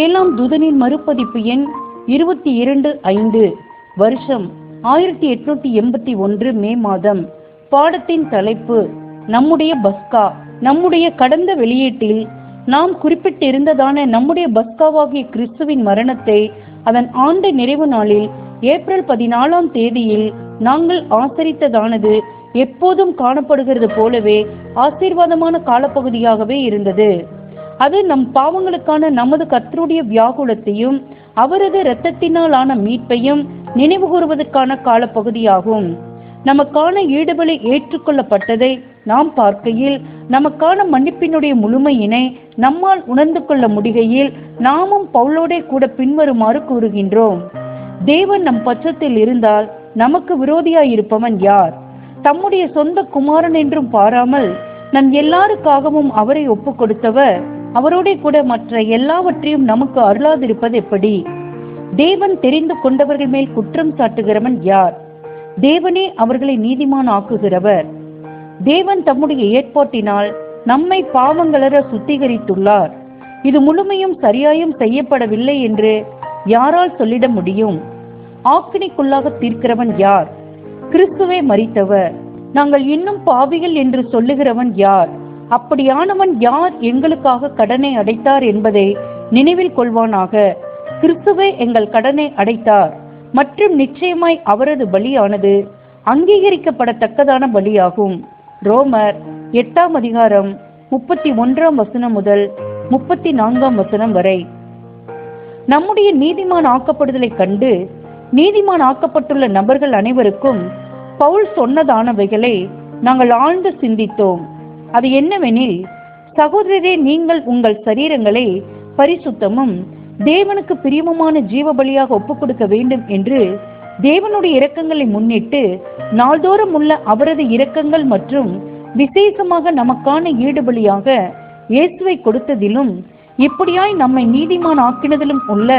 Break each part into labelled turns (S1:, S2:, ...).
S1: ஏழாம் தூதனின் மறுபதிப்பு எண் இருபத்தி இரண்டு ஐந்து வருஷம் ஆயிரத்தி எட்நூத்தி எண்பத்தி ஒன்று மே மாதம். பாடத்தின் தலைப்பு நம்முடைய பஸ்கா நம்முடைய கடந்த வெளியீட்டில் நாம் குறிப்பிட்டிருந்ததான நம்முடைய பஸ்காவாகிய கிறிஸ்துவின் மரணத்தை அதன் ஆண்டு நிறைவு நாளில் ஏப்ரல் பதினாலாம் தேதியில் நாங்கள் ஆசரித்ததானது எப்போதும் காணப்படுகிறது போலவே ஆசீர்வாதமான காலப்பகுதியாகவே இருந்தது. அது நம் பாவங்களுக்கான நமது கர்த்தருடைய வியாகுலத்தையும் அவரது இரத்தத்தினாலான மீட்பையும் நினைவு கூறுவதற்கான காலப்பகுதியாகும். நமக்கான ஈடுபலி ஏற்றுக்கொள்ளப்பட்டதை நாம் பார்க்கையில் நமக்கான மன்னிப்பினுடைய முழுமையினை நம்மால் உணர்ந்து கொள்ள முடிகையில் நாமும் பவுலோடே கூட பின்வருமாறு கூறுகின்றோம். தேவன் நம் பட்சத்தில் இருந்தால் நமக்கு விரோதியாயிருப்பவன் யார்? தம்முடைய சொந்த குமாரன் என்றும் பாராமல் நம் எல்லாருக்காகவும் அவரை ஒப்புக் கொடுத்தவர் அவரோட கூட மற்ற எல்லாவற்றையும் நமக்கு அருளாதிருப்பது எப்படி? தேவன் தெரிந்து கொண்டவர்கள் மேல் குற்றம் சாட்டுகிறவன் யார்? தேவனே அவர்களை நீதிமான் ஆக்குகிறவர். தேவன் தம்முடைய ஏற்பாட்டினால் நம்மை பாவங்களற சுத்திகரித்துள்ளார். இது முழுமையும் சரியாயும் செய்யப்படவில்லை என்று யாரால் சொல்லிட முடியும்? ஆக்கினைக்குள்ளாக தீர்க்கிறவன் யார்? கிறிஸ்துவே மறித்தவர் நாங்கள் இன்னும் பாவிகள் என்று சொல்லுகிறவன் யார்? அப்படியானவன் யார் எங்களுக்காக கடனை அடைத்தார் என்பதை நினைவில் கொள்வானாக. கிறிஸ்துவே எங்கள் கடனை அடைத்தார். மற்றும் நிச்சயமாய் அவரது பலியானது அங்கீகரிக்கப்படத்தக்கதான பலியாகும். ரோமர் எட்டாம் அதிகாரம் முப்பத்தி ஒன்றாம் வசனம் முதல் முப்பத்தி நான்காம் வசனம் வரை. நம்முடைய நீதிமான் ஆக்கப்படுதலை கண்டு நீதிமான் ஆக்கப்பட்டுள்ள நபர்கள் அனைவருக்கும் பவுல் சொன்னதானவைகளை நாங்கள் ஆழ்ந்து சிந்தித்தோம். அது என்னவெனில் சகோதரரே நீங்கள் உங்கள் சரீரங்களை பரிசுத்தமும் தேவனுக்கு பிரியமுமான ஜீவ பலியாக ஒப்புக் கொடுக்க வேண்டும் என்று தேவனுடைய இரக்கங்களை முன்னிட்டு நாள்தோறும் உள்ள அவரது இரக்கங்கள் மற்றும் விசேஷமாக நமக்கான ஈடுபலியாக இயேசுவை கொடுத்ததிலும் இப்படியாய் நம்மை நீதிமான் ஆக்கினதிலும் உள்ள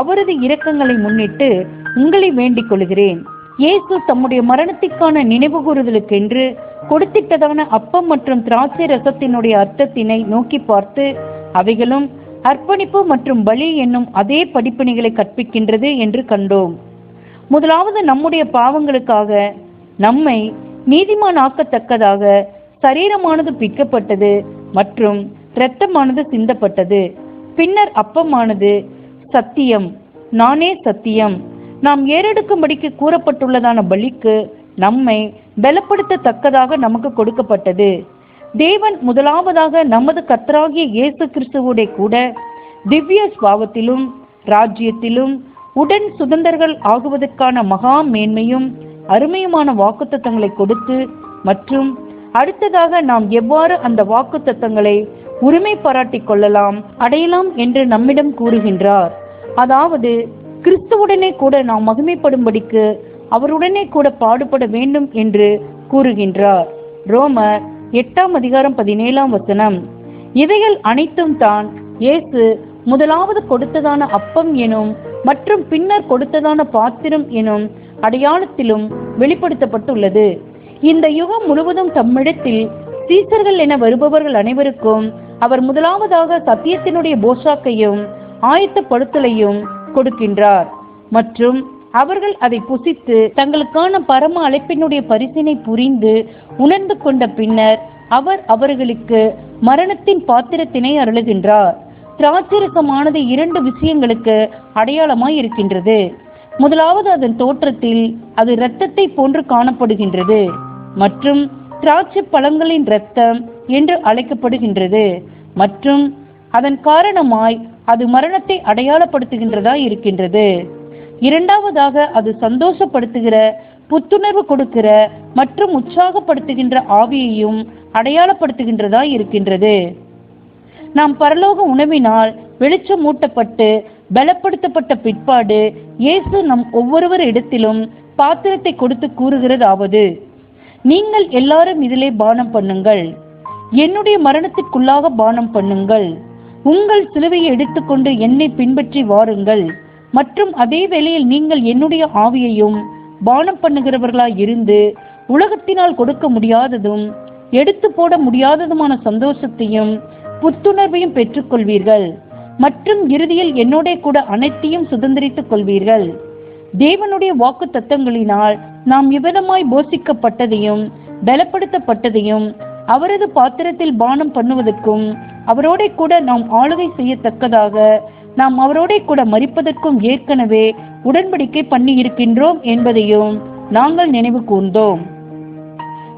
S1: அவரது இரக்கங்களை முன்னிட்டு உங்களை வேண்டிக் கொள்கிறேன். இயேசு தம்முடைய மரணத்திற்கான நினைவு கூறுதலுக்கென்று கொடுத்திட்டதான அப்பம் மற்றும் திராட்சை ரசத்தினுடைய அர்த்தத்தினை நோக்கி பார்த்து அவைகளும் அர்ப்பணிப்பு மற்றும் பலி என்னும் அதே படிப்பினைகளை கற்பிக்கின்றது என்று கண்டோம். முதலாவது நம்முடைய பாவங்களுக்காக நம்மை நீதிமான் ஆக்கத்தக்கதாக சரீரமானது பிக்கப்பட்டது மற்றும் இரத்தமானது சிந்தப்பட்டது. பின்னர் அப்பமானது சத்தியம் நானே சத்தியம். நாம் ஏறெடுக்கும்படிக்கு கூறப்பட்டுள்ளதான பலிக்கு நம்மை பலப்படுத்தத்தக்கதாக நமக்கு கொடுக்கப்பட்டது. தேவன் முதலாவதாக நமது கத்தராகிய இயேசு கிறிஸ்துவோட கூட திவ்ய ஸ்வாவத்திலும் ராஜ்யத்திலும் உடன் சுதந்திரர்கள் ஆகுவதற்கான மகா மேன்மையும் அருமையுமான வாக்குத்தத்தங்களை கொடுத்து மற்றும் அடுத்ததாக நாம் எவ்வாறு அந்த வாக்குத்தத்தங்களை உரிமை பாராட்டிக் கொள்ளலாம் அடையலாம் என்று நம்மிடம் கூறுகின்றார். அதாவது கிறிஸ்துவுடனே கூட நாம் மகிமைப்படும்படிக்கு அவருடனே கூட பாடுபட வேண்டும் என்று கூறுகின்றார். ரோமர் எட்டாம் அதிகாரம் பதினேழாம் வசனம். இவைகள் அனைத்தும் தான் இயேசு முதலாவது கொடுத்ததான அப்பம் எனும் மற்றும் பின்னர் கொடுத்ததான பாத்திரம் எனும் அடையாளத்திலும் வெளிப்படுத்தப்பட்டுள்ளது. இந்த யுகம் முழுவதும் தம்மிடத்தில் சீசர்கள் என வருபவர்கள் அனைவருக்கும் அவர் முதலாவதாக சத்தியத்தினுடைய போஷாக்கையும் ஆயத்தப்படுத்தலையும் கொடுக்கின்றார். மற்றும் அவர்கள் அதை புசித்து தங்களுக்கான பரம அழைப்பினுடைய பரிசினை புரிந்து உணர்ந்து கொண்ட பின்னர் அவர் அவர்களுக்கு மரணத்தின் பாத்திரத்தினை அருளுகின்றார். திராட்சரசமானது இரண்டு விஷயங்களுக்கு அடையாளமாய் இருக்கின்றது. முதலாவது அதன் தோற்றத்தில் அது இரத்தத்தை போன்று காணப்படுகின்றது மற்றும் திராட்சை பழங்களின் இரத்தம் என்று அழைக்கப்படுகின்றது மற்றும் அதன் காரணமாய் அது மரணத்தை அடையாளப்படுத்துகின்றதா இருக்கின்றது. இரண்டாவதாக அது சந்தோஷப்படுத்துகிற புத்துணர்வு கொடுக்கிற மற்றும் உற்சாகப்படுத்துகின்ற ஆவியையும் அடையாளப்படுத்துகின்றதா இருக்கின்றது. நாம் பரலோக உணவினால் வெளிச்சம் மூட்டப்பட்டு பலப்படுத்தப்பட்ட பிற்பாடு இயேசு நம் ஒவ்வொருவர் இடத்திலும் பாத்திரத்தை கொடுத்து கூறுகிறதாவது நீங்கள் எல்லாரும் இதிலே பானம் பண்ணுங்கள். என்னுடைய மரணத்திற்குள்ளாக பானம் பண்ணுங்கள். உங்கள் சிலுவையை எடுத்துக்கொண்டு என்னை பின்பற்றி வாருங்கள். மற்றும் அதே வேளையில் நீங்கள் என்னுடைய ஆவியையும் பானம் பண்ணுகிறவர்களாய் இருந்து உலகத்தினால் கொடுக்க முடியாததும் எடுத்து போட முடியாததுமான சந்தோஷத்தையும் புத்துணர்வையும் பெற்றுக்கொள்வீர்கள். மற்றும் இறுதியில் என்னோட கூட அனைத்தையும் சுதந்திரித்துக் கொள்வீர்கள். தேவனுடைய வாக்கு தத்தங்களினால் நாம் இவ்விதமாய் போஷிக்கப்பட்டதையும் பலப்படுத்தப்பட்டதையும் அவரது பாத்திரத்தில் பானம் பண்ணுவதற்கும் அவரோட கூட நாம் ஆளுகை செய்யத்தக்கதாக நாம் அவரோட கூட மறிப்பதற்கும் ஏற்கனவே உடன்படிக்கை பண்ணி இருக்கின்றோம் என்பதையும் நாங்கள் நினைவு கூர்ந்தோம்.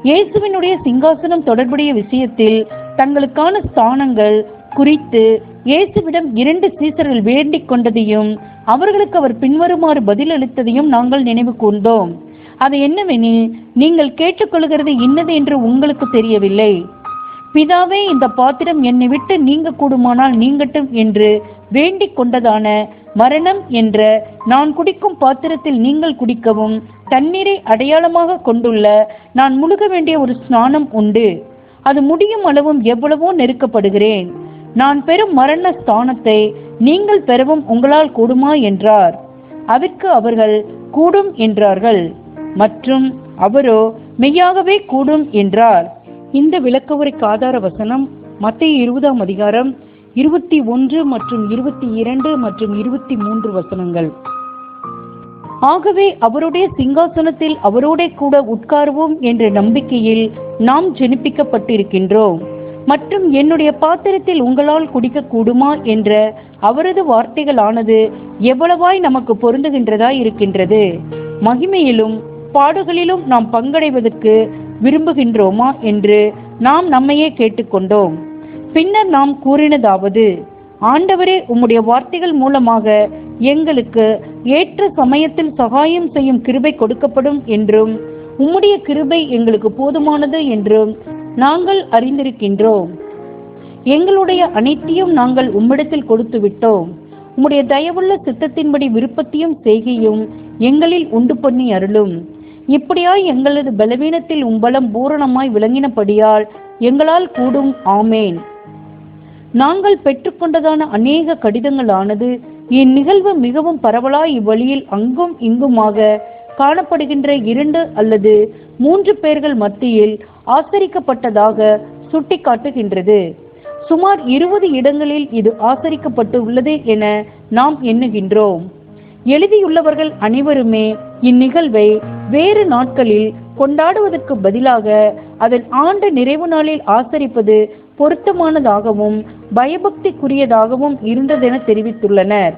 S1: இயேசுவினுடைய சிங்காசனம் தொடர்புடைய விஷயத்தில் தங்களுக்கான ஸ்தானங்கள் குறித்து இயேசுவிடம் இரண்டு சீசர்கள் வேண்டிக் கொண்டதையும் அவர்களுக்கு அவர் பின்வருமாறு பதிலளித்ததையும் நாங்கள் நினைவு கூர்ந்தோம். அது என்னவெனில் நீங்கள் கேட்டுக்கொள்கிறது இன்னது என்று உங்களுக்கு தெரியவில்லை. பிதாவே இந்த பாத்திரம் என்னை விட்டு நீங்க கூடுமானால் நீங்கட்டும் என்று வேண்டிக் கொண்டதான மரணம் என்ற நான் குடிக்கும் பாத்திரத்தில் நீங்கள் குடிக்கவும் தண்ணீரை அடையாளமாக கொண்டுள்ள நான் முழுக வேண்டிய ஒரு ஸ்நானம் உண்டு. அது முடியும் அளவும் எவ்வளவோ நெருக்கப்படுகிறேன். நான் பெறும் மரண ஸ்தானத்தை நீங்கள் பெறவும் உங்களால் கூடுமா என்றார். அதற்கு அவர்கள் கூடும் என்றார்கள். மற்றும் அவரோ மெய்யாகவே கூடும் என்றார். இந்த விளக்கவுரைக்கு ஆதார வசனம் மத்திய இருபதாம் அதிகாரம் இருபத்தி ஒன்று மற்றும் இருபத்தி இரண்டு மற்றும் இருபத்தி மூன்று வசனங்கள். ஆகவே அவருடைய சிங்காசனத்தில் அவரோட கூட உட்காருவோம் என்ற நம்பிக்கையில் நாம் ஜெனிப்பிக்கப்பட்டிருக்கின்றோம். மற்றும் என்னுடைய பாத்திரத்தில் உங்களால் குடிக்க கூடுமா என்ற அவரது வார்த்தைகளானது எவ்வளவாய் நமக்கு பொருந்துகின்றதாய் இருக்கின்றது. மகிமையிலும் பாடுகளிலும் நாம் பங்கடைவதற்கு விரும்புகின்றோமா என்று நாம் நம்மையே கேட்டுக்கொண்டோம். பின்னர் நாம் கூறினதாவது ஆண்டவரே உம்முடைய வார்த்தைகள் மூலமாக எங்களுக்கு ஏற்ற சமயத்தில் சகாயம் செய்யும் கிருபை கொடுக்கப்படும் என்றும் உம்முடைய கிருபை எங்களுக்கு போதுமானது என்றும் நாங்கள் அறிந்திருக்கின்றோம். எங்களுடைய அனைத்தையும் நாங்கள் உம்மிடத்தில் கொடுத்து விட்டோம் உம்முடைய தயவுள்ள சித்தத்தின்படி விருப்பத்தையும் செய்கையும் எங்களில் உண்டு பண்ணி அருளும். இப்படியாய் எங்களது பலவீனத்தில் உம்பலம் பூரணமாய் விளங்கினபடியால் எங்களால் கூடும். ஆமேன். நாங்கள் பெற்றுக்கொண்டதான அநேக கடிதங்களானது இந்நிகழ்வு மிகவும் பரவலாய் இவ்வழியில் அங்கும் இங்குமாக காணப்படுகின்ற இரண்டு அல்லது மூன்று பேர்கள் மத்தியில் ஆசரிக்கப்பட்டதாக சுட்டிக்காட்டுகின்றது. சுமார் இருபது இடங்களில் இது ஆசரிக்கப்பட்டு உள்ளது என நாம் எண்ணுகின்றோம். எழுதியுள்ளவர்கள் அனைவருமே இந்நிகழ்வை வேறு நாட்களில் கொண்டாடுவதற்கு பதிலாக அதன் ஆண்டு நிறைவு நாளில் ஆசரிப்பது பொருத்தமானதாகவும் பயபக்திக்குரியதாகவும் இருந்ததென தெரிவித்துள்ளனர்.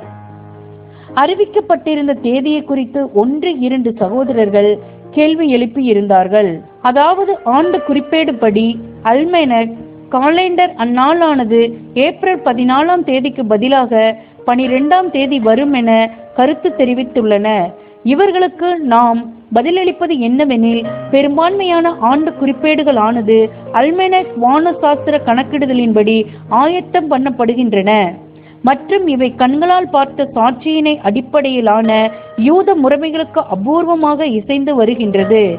S1: அறிவிக்கப்பட்டிருந்த தேதியை குறித்து ஒன்று இரண்டு சகோதரர்கள் கேள்வி எழுப்பி இருந்தார்கள் அதாவது ஆண்டு குறிப்பேடுபடி அல்மெனட் காலண்டர் அந்நாளானது ஏப்ரல் பதினாலாம் தேதிக்கு பதிலாக பனிரெண்டாம் தேதி வரும் என கருத்து தெரிவித்துள்ளன. இவர்களுக்கு நாம் பதிலளிப்பது என்னவெனில் பெரும்பான்மையான ஆண்டு குறிப்பேடுகளானது அல்மெனக் வானசாஸ்திர கணக்கிடுதலின்படி ஆயத்தம் பண்ணப்படுகின்றன. மற்றும் இவை கண்களால் பார்த்த சாட்சியினை அடிப்படையிலான யூத முறைமைகளுக்கு அபூர்வமாக இசைந்து வருகின்றது.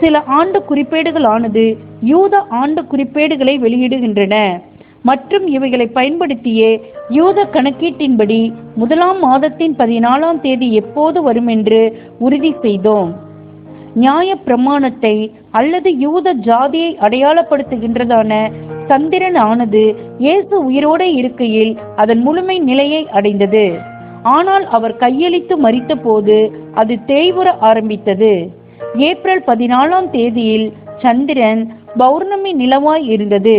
S1: சில ஆண்டு குறிப்பேடுகளானது யூத ஆண்டு குறிப்பேடுகளை வெளியிடுகின்றன. மற்றும் இவைகளை பயன்படுத்தியே யூத கணக்கீட்டின்படி முதலாம் மாதத்தின் பதினாலாம் தேதி எப்போது வரும் என்று உறுதி செய்தோம். நியாய பிரமாணத்தை அல்லது யூத ஜாதியை அடையாளப்படுத்துகின்றதான சந்திரன் ஆனது இயேசு உயிரோடு இருக்கையில் அதன் முழுமை நிலையை அடைந்தது. ஆனால் அவர் கையளித்து மறித்த போது அது தேய்வுற ஆரம்பித்தது. ஏப்ரல் பதினாலாம் தேதியில் சந்திரன் பௌர்ணமி நிலவாய் இருந்தது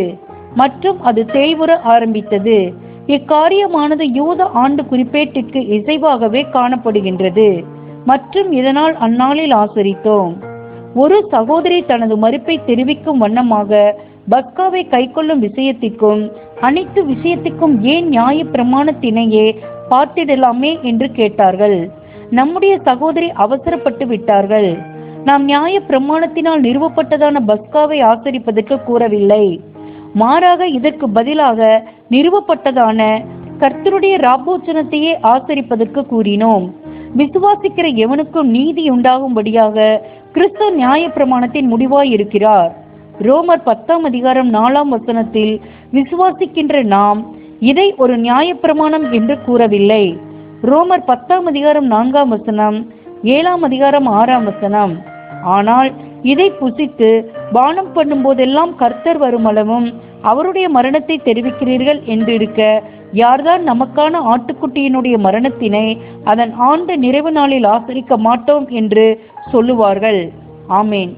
S1: மற்றும் அது தேய்வுற ஆரம்பித்தது. இக்காரியமானது யூத ஆண்டு குறிப்பேட்டிற்கு இசைவாகவே காணப்படுகின்றது. மற்றும் இதனால் அந்நாளில் ஆசரித்தோம். ஒரு சகோதரி தனது மறுப்பை தெரிவிக்கும் வண்ணமாக பஸ்காவை கைக்கொள்ளும் விஷயத்திற்கும் அனைத்து விஷயத்திற்கும் ஏன் நியாய பிரமாணத்தினையே பார்த்திடலாமே என்று கேட்டார்கள். நம்முடைய சகோதரி அவசரப்பட்டு விட்டார்கள். நாம் நியாய பிரமாணத்தினால் நிறுவப்பட்டதான பஸ்காவை ஆசரிப்பதற்கு கூறவில்லை. மாறாக இதற்கு பதிலாக நிறுவப்பட்டதான கர்த்தருடைய ராபோச்சனத்தையே ஆசரிப்பதற்கு கூறினோம். விசுவாசிக்கிற எவனுக்கும் நீதி உண்டாகும்படியாக கிறிஸ்து நியாய பிரமாணத்தின் முடிவாய் இருக்கிறார் ரோமர் பத்தாம் அதிகாரம் நாலாம் வசனத்தில் விசுவாசிக்கின்ற நாம் இதை ஒரு நியாயப்பிரமாணம் என்று கூறவில்லை. ரோமர் பத்தாம் அதிகாரம் நான்காம் வசனம் ஏழாம் அதிகாரம் ஆறாம் வசனம். ஆனால் இதை புசித்து பானம் பண்ணும் போதெல்லாம் கர்த்தர் வருமளவும் அவருடைய மரணத்தை தெரிவிக்கிறீர்கள் என்றிருக்க யார்தான் நமக்கான ஆட்டுக்குட்டியினுடைய மரணத்தினை அதன் ஆண்டு நிறைவு நாளில் ஆசரிக்க மாட்டோம் என்று சொல்லுவார்கள். ஆமேன்.